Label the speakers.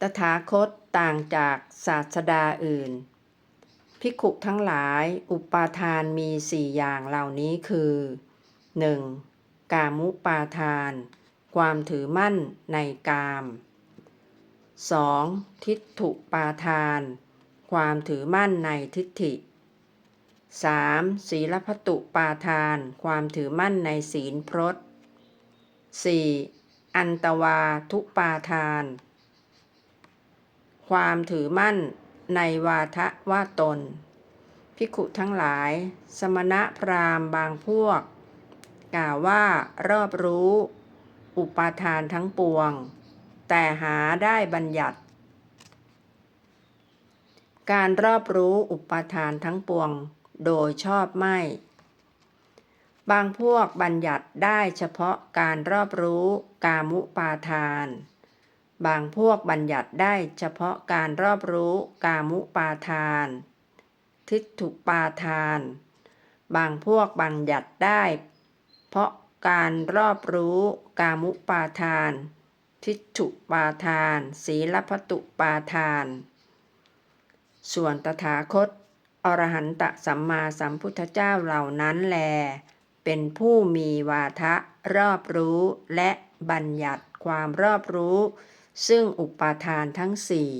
Speaker 1: ตถาคตต่างจากศาสดาอื่น ภิกขุทั้งหลายอุปาทานมีสี่อย่างเหล่านี้คือ 1. กามุปาทาน ความถือมั่นในกาม 2. ทิฏฐุปาทาน ความถือมั่นในทิฏฐิ 3. ศีลพตุปาทาน ความถือมั่นในศีลพรต 4. อันตวาทุปาทาน ความถือมั่นในวาทะว่าตนภิกุทั้งหลาย สมณะพราหมณ์บางพวก กล่าวว่ารอบรู้ อุปาทานทั้งปวง แต่หาได้บัญญัติ การรอบรู้อุปาทานทั้งปวง โดยชอบไม่ บางพวกบัญญัติได้เฉพาะการรอบรู้กามุปาทาน บางพวกบัญญัติได้เฉพาะการรอบรู้กามุปาทาน ทิฏฐุปาทาน บางพวกบัญญัติได้ เพราะการรอบรู้กามุปาทาน ทิฏฐุปาทาน ศีลพตุปาทาน ส่วนตถาคต อรหันตสัมมาสัมพุทธเจ้าเหล่านั้นแล เป็นผู้มีวาทะรอบรู้และบัญญัติความรอบรู้ ซึ่งอุปาทานทั้งสี่